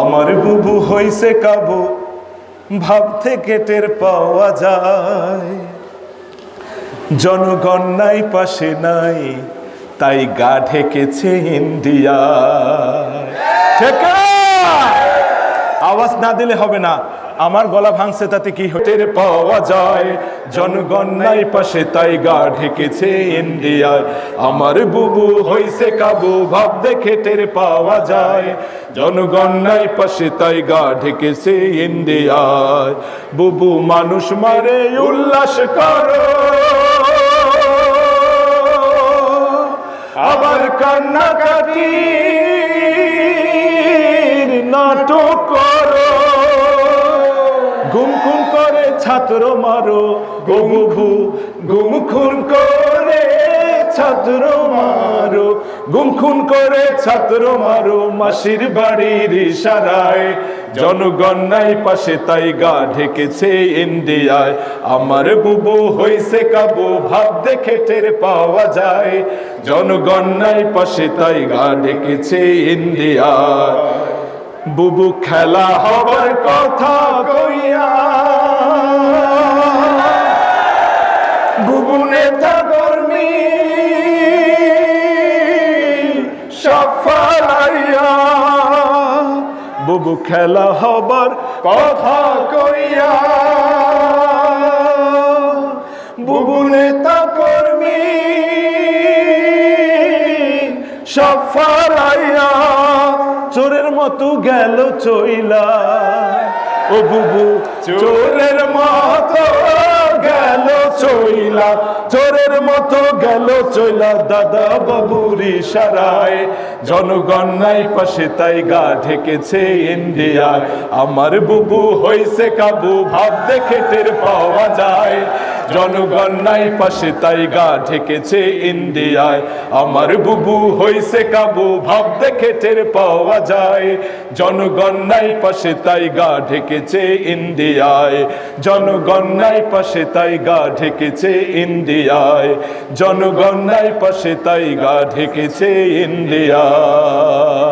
আমার বুবু হইছে কাবু, ভাব থেকে টের পাওয়া যায়। জনগণ নাই, পাশে নাই, তাই গা ঢেকেছে ইন্ডিয়া। আওয়াজ না দিলে হবে না। আমার গলা ভাঙছে, তাতে কি টের পাওয়া যায়, জনগণ নাই পাশে, তাই গা ঢেকেছে ইন্ডিয়ায় আমার বুবু হইছে কাবু, ভাব দেখে টের পাওয়া যায়, জনগণ নাই পাশে, তাই গা ঢেকেছে ইন্ডিয়ায় বুবু মানুষ মারে, উল্লাস করো। আবার কান্নাকাটি ছাত্র মারো গুমুখু গুম খুন করে ছাত্র মারো, গুম খুন করে ছাত্র মারো, মাসির বাড়ির ইশারায়। জনগণ নাই পাশে, তাই গা ঢেকেছে ইন্ডিয়ায় আমার বুবু হইছে কাবু, ভাব দেখে টের পাওয়া যায়। জনগণ নাই পাশে, তাই গা ঢেকেছে ইন্ডিয়ায় বুবু খেলা হবার কথা কইয়া বুবু খেলা হবার কথা কইয়া বুবু নেতা কর্মী সফলাইয়া চোরের মতো গেল চইলা। ও বুবু চোরের মতো গেল চইলা, চোরের মতো গেল চইলা, দাদা বাবুর ইশারায় জনগণ নাই পাশে, তাই গা ঢেকেছে ইন্ডিয়ায়। আমার বুবু হইছে কাবু ভাব দেখে টের পাওয়া যায়। জনগণ নাই পাশে, তাই গা ঢেকেছে ইন্ডিয়ায়। আমার বুবু হইছে কাবু, ভাব দেখে টের পাওয়া যায়। জনগণ নাই পাশে, তাই গা ঢেকেছে ইন্ডিয়ায়। জনগণ নাই পাশে, তাই গা ঢেকেছে ইন্ডিয়ায়। জনগণ নাই পাশে, তাই গা ঢেকেছে ইন্ডিয়ায়